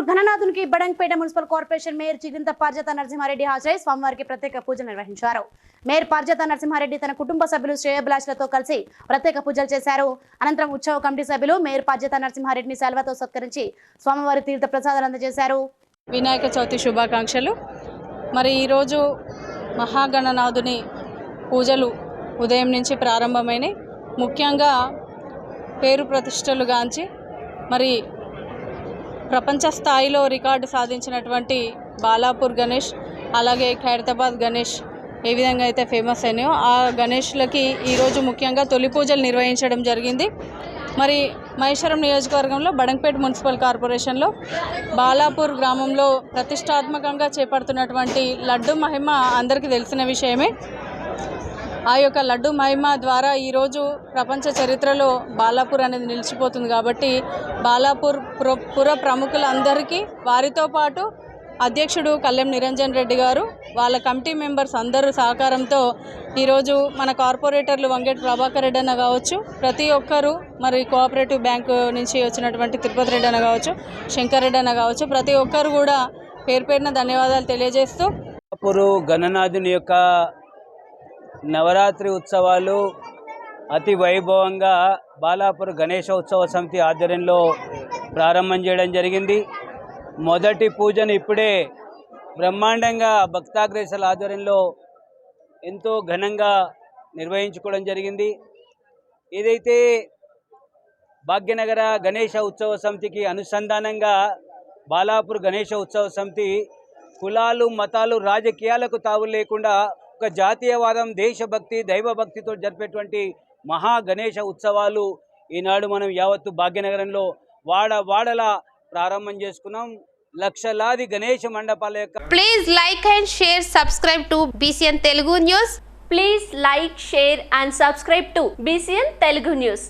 Balapur ఘననాథునికి Badangpet municipal corporation mayor Chigirintha Parijatha Narasimhareddy హాజరై స్వామివారికి ప్రత్యేక పూజలు నిర్వహించారు. మేయర్ పార్జత నరసింహారెడ్డి తన కుటుంబ సభ్యులు శ్రేయభిలాషులతో కలిసి ప్రత్యేక పూజలు చేశారు. అనంతరం ఉత్సవ కమిటీ సభ్యులు మేయర్ పార్జత నరసింహారెడ్డిని సెలవుతో సత్కరించి స్వామివారి తీర్థ ప్రసాదాలు అందజేశారు. వినాయక చవితి శుభాకాంక్షలు. మరి ఈరోజు మహాగణనాథుని పూజలు ఉదయం నుంచి ప్రారంభమైనవి ముఖ్యంగా పేరు ప్రతిష్టలుగాంచి మరి ప్రపంచ స్థాయిలో రికార్డు సాధించినటువంటి బాలాపూర్ గణేష్ అలాగే ఖైరతాబాద్ గణేష్ ఏ విధంగా అయితే ఫేమస్ అయినాయో ఆ గణేష్లకి ఈరోజు ముఖ్యంగా తొలి పూజలు నిర్వహించడం జరిగింది. మరి మహేశ్వరం నియోజకవర్గంలో బడంపేట మున్సిపల్ కార్పొరేషన్లో బాలాపూర్ గ్రామంలో ప్రతిష్టాత్మకంగా చేపడుతున్నటువంటి లడ్డు మహిమ అందరికీ తెలిసిన విషయమే. ఆ యొక్క లడ్డు మహిమ ద్వారా ఈరోజు ప్రపంచ చరిత్రలో బాలాపూర్ అనేది నిలిచిపోతుంది కాబట్టి బాలాపూర్ పుర పుర ప్రముఖులందరికీ వారితో పాటు అధ్యక్షుడు కళ్యాణ్ నిరంజన్ రెడ్డి గారు వాళ్ళ కమిటీ మెంబర్స్ అందరూ సహకారంతో ఈరోజు మన కార్పొరేటర్లు వంగేటి ప్రభాకర్ రెడ్డి అన్న కావచ్చు ప్రతి ఒక్కరూ మరి కోఆపరేటివ్ బ్యాంకు నుంచి వచ్చినటువంటి తిరుపతి రెడ్డి అన్న కావచ్చు శంకర్ రెడ్డి అన్న కావచ్చు ప్రతి ఒక్కరు కూడా పేరు పేరున ధన్యవాదాలు తెలియజేస్తూ పురు గణనాథుని యొక్క నవరాత్రి ఉత్సవాలు అతి వైభవంగా బాలాపూర్ గణేశోత్సవ సమితి ఆధ్వర్యంలో ప్రారంభం చేయడం జరిగింది. మొదటి పూజను ఇప్పుడే బ్రహ్మాండంగా భక్తాగ్రేసల ఆధ్వర్యంలో ఎంతో ఘనంగా నిర్వహించుకోవడం జరిగింది. ఏదైతే భాగ్యనగర గణేష ఉత్సవ సమితికి అనుసంధానంగా బాలాపూర్ గణేష ఉత్సవ సమితి కులాలు మతాలు రాజకీయాలకు తావు లేకుండా ఒక జాతీయవాదం దేశభక్తి దైవభక్తితో జరిపేటువంటి మహా గణేష ఉత్సవాలు ఈనాడు మనం యావత్తు భాగ్యనగరంలో వాడ వాడలా ప్రారంభం చేసుకున్నాం. లక్షలాది గణేష మండపాల యొక్క please like and share subscribe to BCN Telugu news please like share and subscribe to BCN Telugu news